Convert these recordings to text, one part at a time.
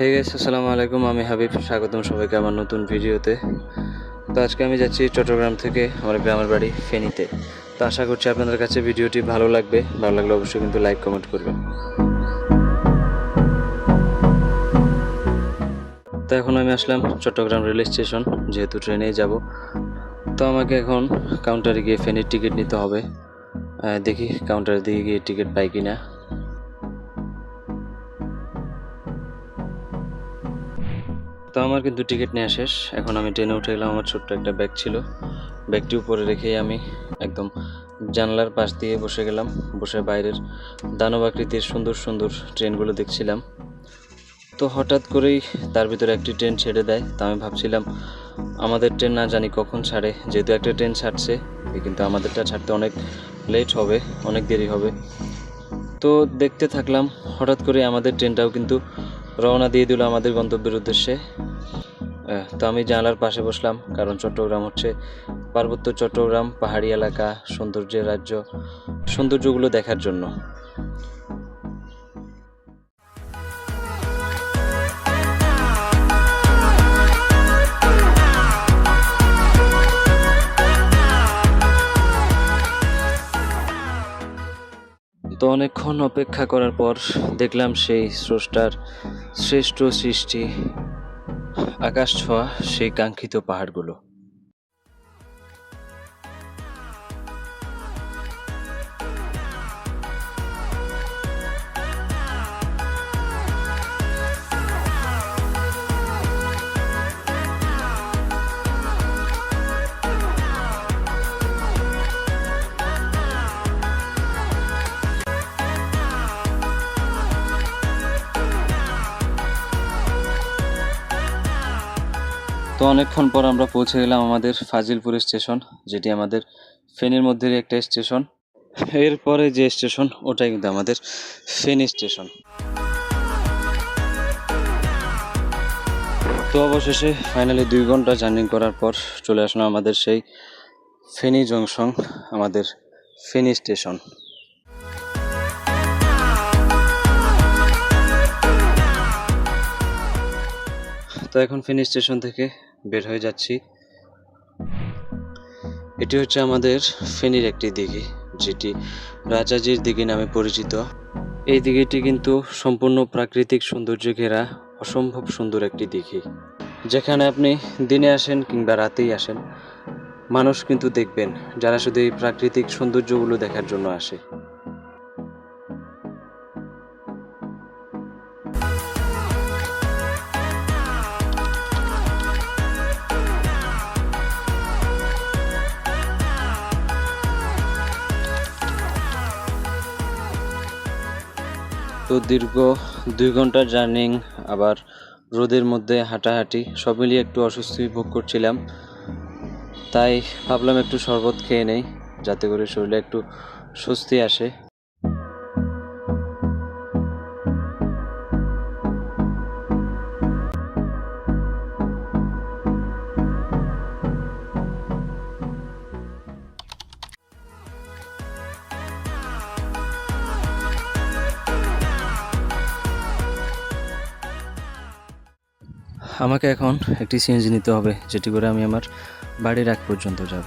Hey guys আসসালামু আলাইকুম আমি হাবিব স্বাগতম সবাইকে আমার নতুন ভিডিওতে। তো আজকে আমি যাচ্ছি চট্টগ্রাম থেকে আমার গ্রামের বাড়ি ফেনীতে। তো আশা করছি আপনাদের কাছে ভিডিওটি ভালো লাগবে। ভালো লাগলে অবশ্যই কিন্তু লাইক কমেন্ট করবেন। তো এখন আমি আসলাম চট্টগ্রাম রেল স্টেশন, যেহেতু ট্রেনেই যাব। তো আমাকে এখন কাউন্টারে গিয়ে ফেনীর টিকিট নিতে হবে। দেখি কাউন্টারের দিকে গিয়ে টিকিট পাই কিনা। তো আমার কিন্তু টিকিট নেওয়া শেষ। এখন আমি ট্রেনে উঠে গেলাম আমার ছোট্ট একটা ব্যাগ ছিল। ব্যাগটি উপরে রেখেই আমি একদম জানলার পাশ দিয়ে বসে গেলাম, বসে বাইরের দানব আকৃতির সুন্দর সুন্দর ট্রেনগুলো দেখছিলাম। তো হঠাৎ করেই তার ভিতরে একটি ট্রেন ছেড়ে দেয়। তা আমি ভাবছিলাম, আমাদের ট্রেন না জানি কখন ছাড়ে। যেহেতু একটা ট্রেন ছাড়ছে কিন্তু আমাদেরটা ছাড়তে অনেক লেট হবে, অনেক দেরি হবে। তো দেখতে থাকলাম, হঠাৎ করে আমাদের ট্রেনটাও কিন্তু রওনা দিয়ে দিল আমাদের গন্তব্যের উদ্দেশ্যে। তো আমি জানালার পাশে বসলাম, কারণ চট্টগ্রাম হচ্ছে পার্বত্য চট্টগ্রাম পাহাড়ি এলাকা, সৌন্দর্যের রাজ্য, সৌন্দর্যগুলো দেখার জন্য। তো অনেকক্ষণ অপেক্ষা করার পর দেখলাম সেই স্রষ্টার শ্রেষ্ঠ সৃষ্টি আকাশ ছোঁয়া সেই কাঙ্ক্ষিত পাহাড়গুলো। অনেকক্ষণ পর আমরা পৌঁছে গেলাম আমাদের ফাজিলপুর স্টেশন, যেটি আমাদের ফেনীর মধ্যে একটা স্টেশন। এরপরে যে স্টেশন, ওটাই কিন্তু আমাদের ফেনী স্টেশন। তো অবশেষে ফাইনালি দুই ঘণ্টা জার্নি করার পর চলে আসলাম আমাদের সেই ফেনী জংশন আমাদের ফেনী স্টেশন। তো এখন ফেনী স্টেশন থেকে বের হয়ে যাচ্ছি। এটি হচ্ছে আমাদের ফেনীর একটি দিঘি, যেটি রাজাজির দিঘি নামে পরিচিত। এই দিঘিটি কিন্তু সম্পূর্ণ প্রাকৃতিক সৌন্দর্য ঘেরা, অসম্ভব সুন্দর একটি দিঘি। যেখানে আপনি দিনে আসেন কিংবা রাতেই আসেন, মানুষ কিন্তু দেখবেন যারা শুধু এই প্রাকৃতিক সৌন্দর্যগুলো দেখার জন্য আসে। তো দীর্ঘ দুই ঘণ্টা জার্নিং, আবার রোদের মধ্যে হাঁটাহাঁটি, সব মিলিয়ে একটু অস্বস্তি ভোগ করছিলাম। তাই ভাবলাম একটু শরবত খেয়ে নেই, যাতে করে শরীরে একটু স্বস্তি আসে। আমাকে এখন একটি সিএনজি নিতে হবে, যেটি করে আমি আমার বাড়ির আগ পর্যন্ত যাব।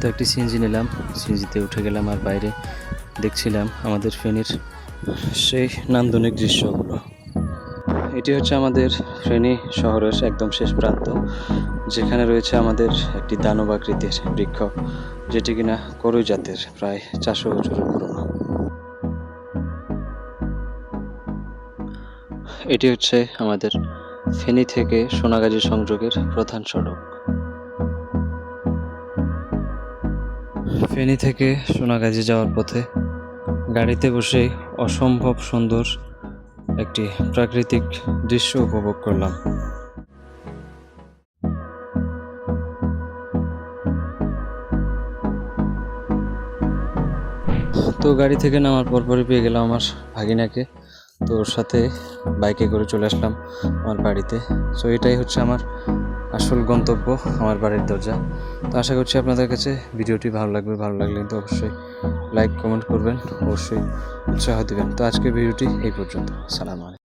তো একটি সিএনজি নিলাম সিএনজিতে উঠে গেলাম আর বাইরে দেখছিলাম আমাদের ফেনীর সেই নান্দনিক দৃশ্যগুলো। এটি হচ্ছে আমাদের ফেনী শহরের একদম শেষ প্রান্ত, যেখানে রয়েছে আমাদের একটি দানব আকৃতির বৃক্ষ, যেটি কিনা করই জাতের, প্রায় চারশো বছরের পুরনো। এটি হচ্ছে আমাদের ফেনী থেকে সোনাগাজী সংযোগের প্রধান সড়ক। ফেনী থেকে সোনাগাজী যাওয়ার পথে গাড়িতে বসে অসম্ভব সুন্দর একটি প্রাকৃতিক দৃশ্য উপভোগ করলাম। তো গাড়ি থেকে নামার পরপরই পেয়ে গেলাম আমার ভাগিনাকে। তো ওর সাথে বাইকে করে চলে আসলাম আমার বাড়িতে। সো এটাই হচ্ছে আমার আসল গন্তব্য আমার বাড়ির দরজা। তো আশা করছি আপনাদের কাছে ভিডিওটি ভালো লাগবে, ভালো লাগলে কিন্তু অবশ্যই লাইক কমেন্ট করবেন, অবশ্যই উৎসাহ দেবেন। তো আজকের ভিডিওটি এই পর্যন্ত। সালাম আলাইকুম।